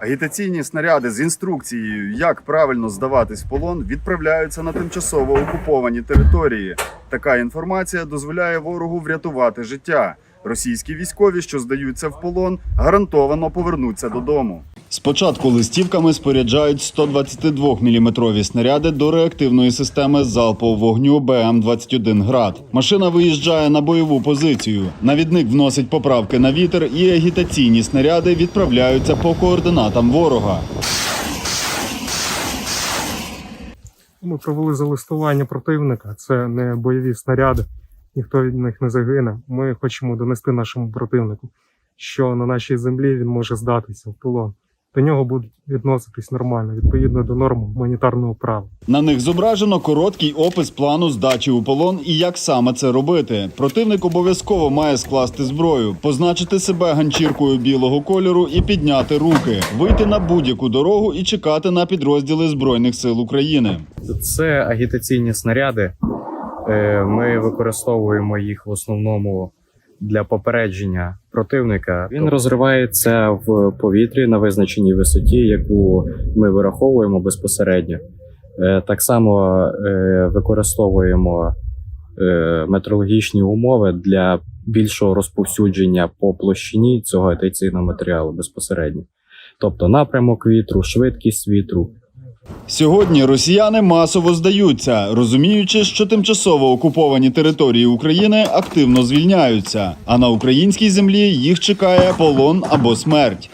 Агітаційні снаряди з інструкцією, як правильно здаватись в полон, відправляються на тимчасово окуповані території. Така інформація дозволяє ворогу врятувати життя. Російські військові, що здаються в полон, гарантовано повернуться додому. Спочатку листівками споряджають 122 мм снаряди до реактивної системи залпового вогню БМ-21 «Град». Машина виїжджає на бойову позицію. Навідник вносить поправки на вітер, і агітаційні снаряди відправляються по координатам ворога. Ми провели залистування противника. Це не бойові снаряди, ніхто від них не загине. Ми хочемо донести нашому противнику, що на нашій землі він може здатися в полон. До нього будуть відноситись нормально, відповідно до норм гуманітарного права. На них зображено короткий опис плану здачі у полон і як саме це робити. Противник обов'язково має скласти зброю, позначити себе ганчіркою білого кольору і підняти руки, вийти на будь-яку дорогу і чекати на підрозділи збройних сил України. Це агітаційні снаряди. Е, Ми використовуємо їх в основному для попередження противника. Він розривається в повітрі на визначеній висоті, яку ми вираховуємо безпосередньо. Е, Так само е, використовуємо е, метеорологічні умови для більшого розповсюдження по площині цього агітаційного матеріалу безпосередньо. Тобто напрямок вітру, швидкість вітру, Сьогодні росіяни масово здаються, розуміючи, що тимчасово окуповані території України активно звільняються, а на українській землі їх чекає полон або смерть.